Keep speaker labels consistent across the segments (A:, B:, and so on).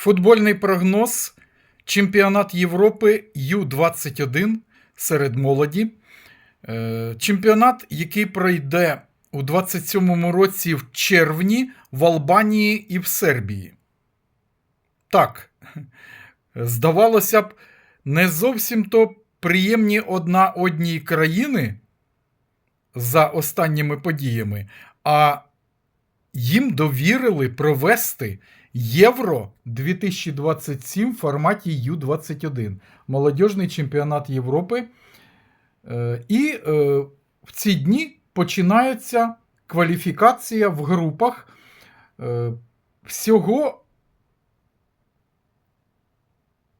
A: Футбольний прогноз. Чемпіонат Європи Ю-21 серед молоді. Е, Чемпіонат, який пройде у 27-му році в червні в Албанії і в Сербії. Так, здавалося б, не зовсім то приємні одна одній країни за останніми подіями, а їм довірили провести Євро 2027 в форматі Ю-21, молодіжний чемпіонат Європи. Е, І е, в ці дні починається кваліфікація в групах. Е, Всього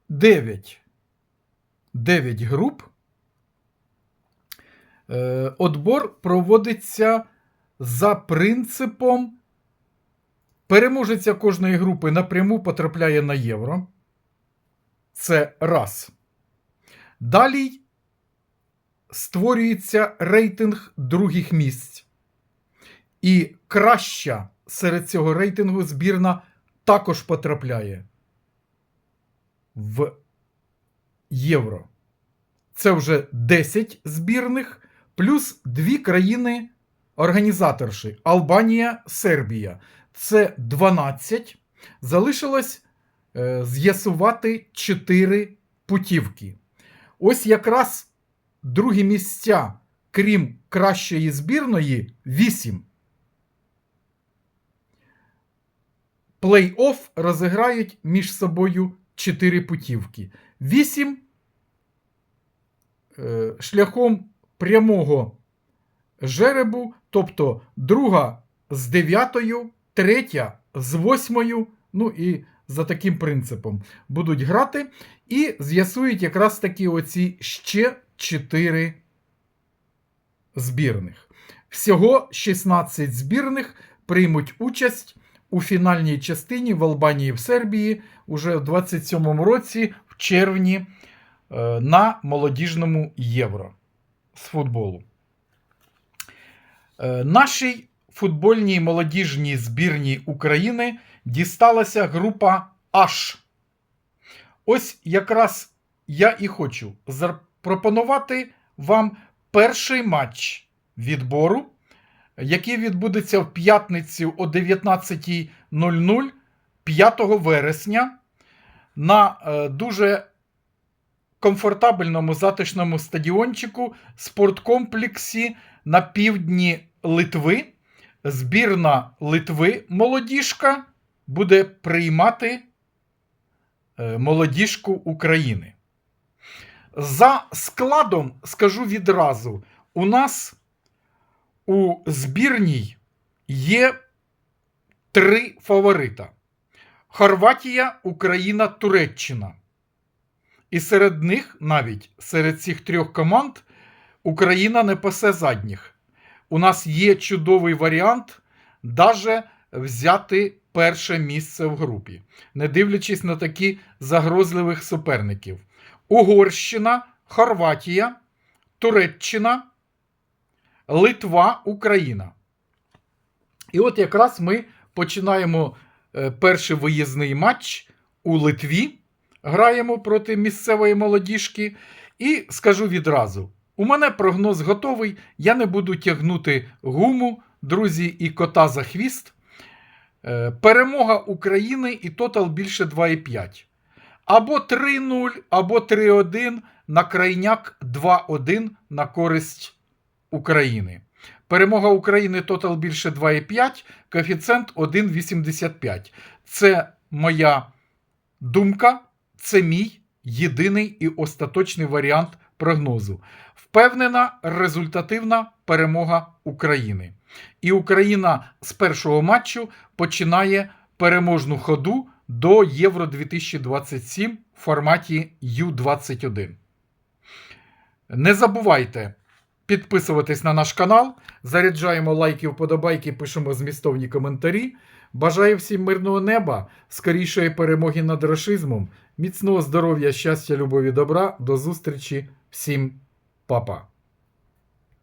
A: 9. 9 груп. Отбор проводиться за принципом. Переможеця кожної групи напряму потрапляє на євро. Це раз. Далі створюється рейтинг других місць. І краща серед цього рейтингу збірна також потрапляє в євро. Це вже 10 збірних, плюс дві країни організаторші Албанія, Сербія. Це 12. Залишилось е, з'ясувати 4 путівки. Ось якраз другі місця, крім кращої збірної, 8. Плей-офф розіграють між собою 4 путівки. 8 е, шляхом прямого жеребу, тобто друга з дев'ятою, третя з восьмою, ну і за таким принципом будуть грати і з'ясують якраз таки оці ще 4 збірних. Всього 16 збірних приймуть участь у фінальній частині в Албанії в Сербії уже в 27-му році, в червні, е, на молодіжному євро з футболу. Е, Нашій футбольній молодіжній збірній України дісталася група H. Ось якраз я і хочу запропонувати вам перший матч відбору, який відбудеться в п'ятницю о 19.00 5 вересня на е, дуже комфортабельному затишному стадіончику спорткомплексі на півдні Литви. Збірна Литви молодіжка буде приймати е, молодіжку України. За складом скажу відразу: у нас у збірній є три фаворита: Хорватія, Україна, Туреччина. І серед них, навіть серед цих трьох команд, Україна не пасе задніх. У нас є чудовий варіант даже взяти перше місце в групі, не дивлячись на такі загрозливих суперників. Угорщина, Хорватія, Туреччина, Литва, Україна. І от якраз ми починаємо е, перший виїзний матч у Литві. Граємо проти місцевої молодіжки. І скажу відразу: у мене прогноз готовий. Я не буду тягнути гуму, друзі, і кота за хвіст. Е, Перемога України і тотал більше 2,5. Або 3-0, або 3-1 на крайняк 2-1 на користь України. Перемога України тотал більше 2,5, коефіцієнт 1,85. Це моя думка, це мій єдиний і остаточний варіант прогнозу. Впевнена результативна перемога України. І Україна з першого матчу починає переможну ходу до Євро 2027 в форматі Ю-21. Не забувайте підписуватись на наш канал, заряджаємо лайки, вподобайки, пишемо змістовні коментарі. Бажаю всім мирного неба, скорішої перемоги над рашизмом, міцного здоров'я, щастя, любові, добра. До зустрічі всім, па-па.